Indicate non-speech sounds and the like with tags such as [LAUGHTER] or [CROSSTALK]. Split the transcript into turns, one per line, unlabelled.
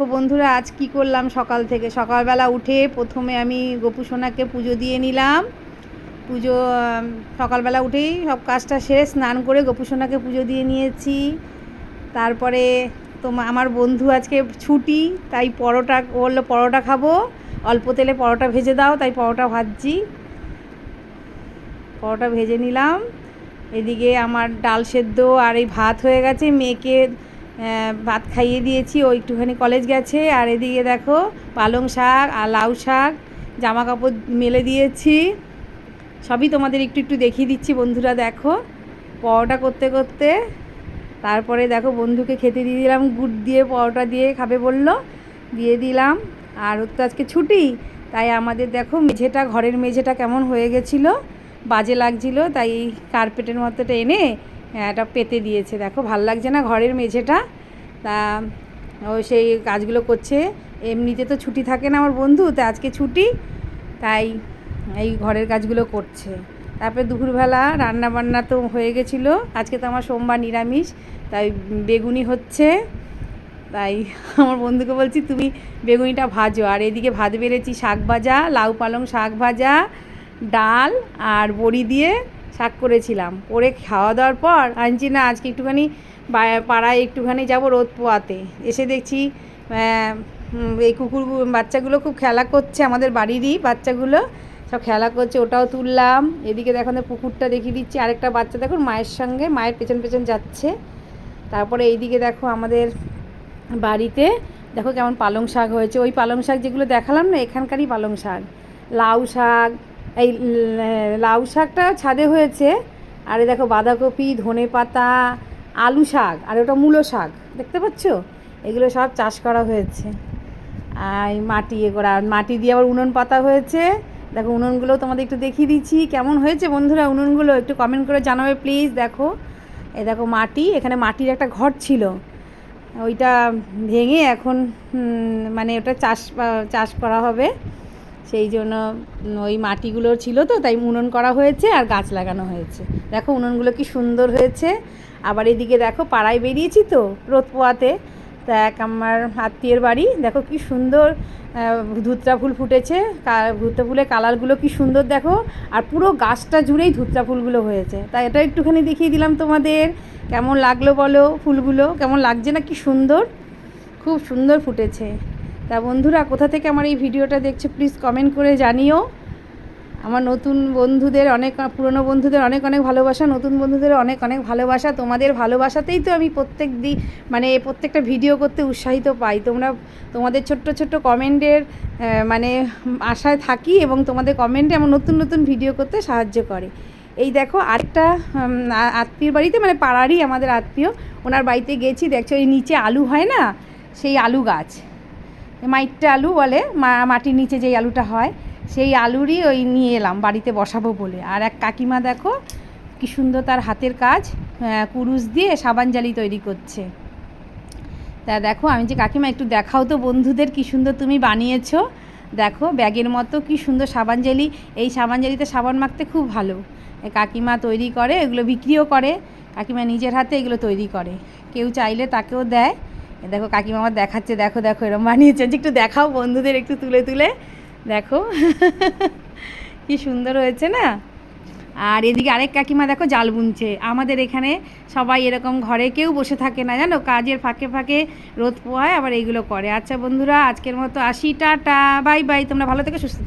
দেখো বন্ধুরা, আজ কি করলাম সকাল থেকে? সকালবেলা উঠে প্রথমে আমি গোপু সোনাকে পুজো দিয়ে নিলাম। পুজো সকালবেলা উঠেই সব কাজটা সেরে স্নান করে গোপু সোনাকে পুজো দিয়ে নিয়েছি। তারপরে তো আমার বন্ধু আজকে ছুটি, তাই পরোটা বলল, পরোটা খাব, অল্প তেলে পরোটা ভেজে দাও, তাই পরোটা ভাজছি। পরোটা ভেজে নিলাম। এদিকে আমার ডাল সেদ্ধ আর এই ভাত হয়ে গেছে। মেয়েকে ভাত খাইয়ে দিয়েছি ও একটুখানি কলেজ গেছে আর এদিকে দেখো পালং শাক আর লাউ শাক জামা কাপড় মেলে দিয়েছি। সবই তোমাদের একটু একটু দেখিয়ে দিচ্ছি বন্ধুরা দেখো পরোটা করতে করতে। তারপরে দেখো বন্ধুকে খেতে দিয়ে দিলাম গুড় দিয়ে পরোটা দিয়ে খাবে বলল দিয়ে দিলাম। আর ওর তো আজকে ছুটি তাই আমাদের দেখো মেঝেটা ঘরের মেঝেটা কেমন হয়ে গেছিল বাজে লাগছিল তাই কার্পেটের মতোটা এনে হ্যাঁ, এটা পেতে দিয়েছে। দেখো, ভালো লাগছে না ঘরের মেঝেটা? তা, ও সেই কাজগুলো করছে। এমনিতে তো ছুটি থাকে না আমার বন্ধু, তো আজকে ছুটি, তাই এই ঘরের কাজগুলো করছে। তারপরে দুপুরবেলা রান্না বান্না তো হয়ে গেছিল। আজকে তো আমার সোমবার নিরামিষ, তাই বেগুনি হচ্ছে। তাই আমার বন্ধুকে বলছি, তুমি বেগুনিটা ভাজো। আর এদিকে ভাত বেড়েছি, শাক ভাজা, লাউ পালং শাক ভাজা, ডাল আর বড়ি দিয়ে শাক করেছিলাম। করে খাওয়া দাওয়ার পর আনছি না, আজকে একটুখানি পাড়ায় একটুখানি যাব রোদ পোয়াতে। এসে দেখছি এই কুকুর, বাচ্চাগুলো খুব খেলা করছে আমাদের বাড়িরই বাচ্চাগুলো। সব খেলা করছে, ওটাও তুললাম। এদিকে দেখো পুকুরটা দেখিয়ে দিচ্ছি। আরেকটা বাচ্চা দেখুন মায়ের সঙ্গে, মায়ের পেছন পেছন যাচ্ছে। তারপরে এইদিকে দেখো আমাদের বাড়িতে, দেখো কেমন পালং শাক হয়েছে। ওই পালং শাক যেগুলো দেখালাম না, এখানকারই পালং শাক। লাউ শাক এই লাউ শাকটা ছাদে হয়েছে, আর দেখো বাঁধাকপি, ধনে পাতা, আলু শাক, আর ওটা মূলো শাক, দেখতে পাচ্ছ? এগুলো সব চাষ করা হয়েছে। আর মাটি এ করা, আর মাটি দিয়ে আবার উনুন পাতা হয়েছে। দেখো উনুনগুলো তোমাদের একটু দেখিয়ে দিচ্ছি, কেমন হয়েছে বন্ধুরা উনুনগুলো? একটু কমেন্ট করে জানাবে প্লিজ দেখো। এই দেখো মাটি, এখানে মাটির একটা ঘর ছিল। ওইটা ভেঙে এখন মানে ওটা চাষ চাষ করা হবে। সেই জন্য ওই মাটিগুলো ছিল তো, তাই উনুন করা হয়েছে আর গাছ লাগানো হয়েছে। দেখো উনুনগুলো কি সুন্দর হয়েছে। আবার এদিকে দেখো পাড়ায় বেরিয়েছি তো রোদ পোয়াতে তা এক আমার আত্মীয়ের বাড়ি, দেখো কি সুন্দর ধুতরা ফুল ফুটেছে। ধুতরা ফুলের কালারগুলো কি সুন্দর দেখো। আর পুরো গাছটা জুড়েই ধুতরা ফুলগুলো হয়েছে। তাই এটা একটুখানি দেখিয়ে দিলাম তোমাদের, কেমন লাগল বলো ফুলগুলো? কেমন লাগছে না কি সুন্দর? খুব সুন্দর ফুটেছে। তা বন্ধুরা, কোথা থেকে আমার এই ভিডিওটা দেখছ প্লিজ কমেন্ট করে জানিও। আমার নতুন বন্ধুদের অনেক, পুরনো বন্ধুদের অনেক অনেক ভালোবাসা, নতুন বন্ধুদের অনেক অনেক ভালোবাসা। তোমাদের ভালোবাসাতেই তো আমি প্রত্যেক দিন মানে প্রত্যেকটা ভিডিও করতে উৎসাহিত পাই। তোমরা, তোমাদের ছোট্ট ছোট্ট কমেন্টের মানে আশায় থাকি এবং তোমাদের কমেন্টে আমার নতুন নতুন ভিডিও করতে সাহায্য করে। এই দেখো আরেকটা আত্মীয় বাড়িতে মানে পাড়ারই আমাদের আত্মীয়, ওনার বাড়িতে গেছি, দেখছ, এই নিচে আলু হয় না? সেই আলু গাছ। মাইটটা আলু বলে মাটির নিচে যেই আলুটা হয়, সেই আলুরই ওই নিয়ে এলাম, বাড়িতে বসাবো বলে। আর এক কাকিমা দেখো, কি সুন্দর তার হাতের কাজ কুরুশ দিয়ে সাবান জালি তৈরি করছে। তা দেখো, আমি যে কাকিমা, একটু দেখাও তো বন্ধুদের কি সুন্দর তুমি বানিয়েছো। দেখো, ব্যাগের মতো কি সুন্দর সাবান জালি, এই সাবান জালিতে সাবান মাখতে খুব ভালো। কাকিমা তৈরি করে, এগুলো বিক্রিও করে, কাকিমা নিজের হাতে এগুলো তৈরি করে। কেউ চাইলে তাকেও দেয়। দেখো কাকিমা আমার দেখাচ্ছে, দেখো দেখো, এরম বানিয়েছে। যে একটু দেখাও বন্ধুদের, একটু তুলে তুলে। দেখো। [LAUGHS] কি সুন্দর হয়েছে না? আর এদিকে আরেক কাকিমা দেখো জাল বুনছে। আমাদের এখানে সবাই এরকম ঘরে কেউ বসে থাকে না, জানো? কাজের ফাঁকে ফাঁকে রোদ পোহায়, আবার এইগুলো করে। আচ্ছা বন্ধুরা, আজকের মতো আসি, টাটা। Bye bye. তোমরা ভালো থেকে, সুস্থ।